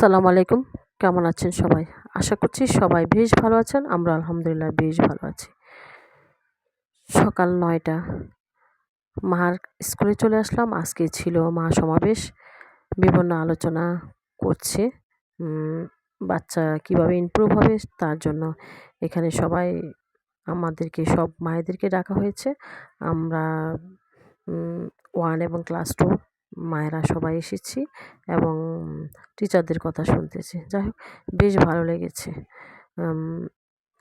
সালাম আলাইকুম। কেমন আছেন সবাই? আশা করছি সবাই বেশ ভালো আছেন। আমরা আলহামদুলিল্লাহ বেশ ভালো আছি। সকাল নয়টা। মার স্কুলে চলে আসলাম। আজকে ছিল মা সমাবেশ। বিভিন্ন আলোচনা করছে। বাচ্চা কীভাবে ইমপ্রুভ হবে তার জন্য এখানে সবাই আমাদেরকে, সব মায়েদেরকে ডাকা হয়েছে। আমরা ওয়ান এবং ক্লাস টু মায়েরা সবাই এসেছি এবং টিচারদের কথা শুনতেছি। যাই হোক, বেশ ভালো লেগেছে।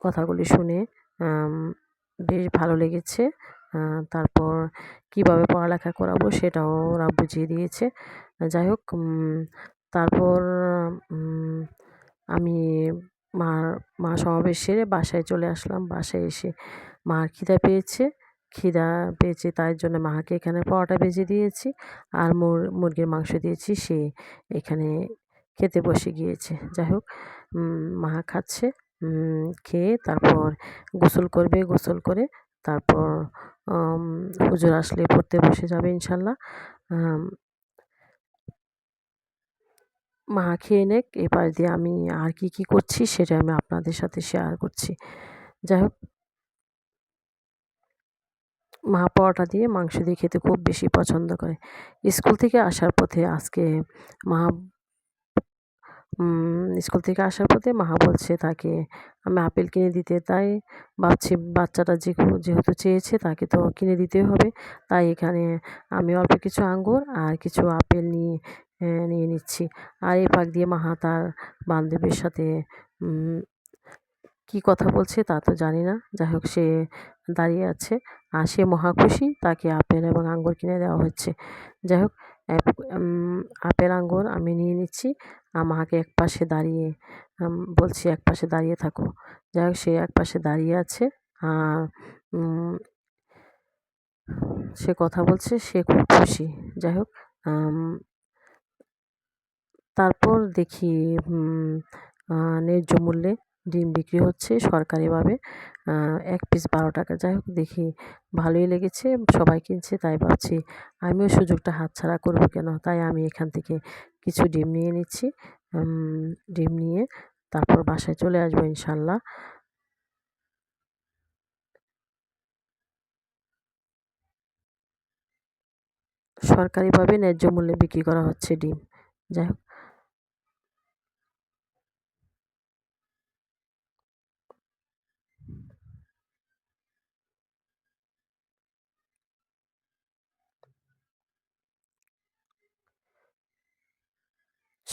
কথাগুলি শুনে বেশ ভালো লেগেছে। তারপর কীভাবে পড়ালেখা করাবো সেটাও ওরা বুঝিয়ে দিয়েছে। যাই হোক তারপর আমি মার, মা সমাবেশ সেরে বাসায় চলে আসলাম। বাসায় এসে মার খিদা পেয়েছে। খিদা পেয়েছে তাই জন্য মাকে এখানে পরোটা ভেজে দিয়েছি আর মুরগির মাংস দিয়েছি, সে এখানে খেতে বসে গিয়েছে। যাই হোক মা খাচ্ছে খেয়ে তারপর গোসল করবে, গোসল করে তারপর হুজুর আসলে পড়তে বসে যাবে ইনশাল্লাহ। মা খেয়ে নেক এবার দিয়ে আমি আর কি কি করছি সেটা আমি আপনাদের সাথে শেয়ার করছি। যাই হোক মা পরোটা দিয়ে মাংস দিয়ে খেতে খুব বেশি পছন্দ করে। স্কুল থেকে আসার পথে আজকে মা স্কুল থেকে আসার পথে মা বলছে তাকে, আমি আপেল কিনে দিতে। তাই ভাবছি বাচ্চাটা যে যেহেতু চেয়েছে তাকে তো কিনে দিতে হবে। তাই এখানে আমি অল্প কিছু আঙ্গুর আর কিছু আপেল নিয়ে নিয়ে নিচ্ছি। আর এই পাক দিয়ে মাহা তার বান্ধবীর সাথে কি কথা বলছে তা তো জানি না। যাই হোক, সে দাঁড়িয়ে আছে। আর সে মহা খুশি, তাকে আপেল এবং আঙ্গুর কিনে দেওয়া হচ্ছে। যাই হোক আপেল, আঙ্গুর আমি নিয়ে নিচ্ছি। আমাকে এক পাশে দাঁড়িয়ে বলছি, এক পাশে দাঁড়িয়ে থাকো। যাই হোক, সে এক পাশে দাঁড়িয়ে আছে। আর সে কথা বলছে, সে খুব খুশি। যাই হোক তারপর দেখি ন্যায্য মূল্যে ডিম বিক্রি হচ্ছে সরকারিভাবে। এক পিস বারো টাকা। যাই হোক, দেখি ভালোই লেগেছে, সবাই কিনছে তাই ভাবছি। আমিও সুযোগটা হাতছাড়া করব কেন? তাই আমি এখান থেকে কিছু ডিম নিয়ে নিচ্ছি ডিম নিয়ে তারপর বাসায় চলে আসব ইনশাল্লাহ সরকারিভাবে ন্যায্য মূল্যে বিক্রি করা হচ্ছে ডিম। যাই হোক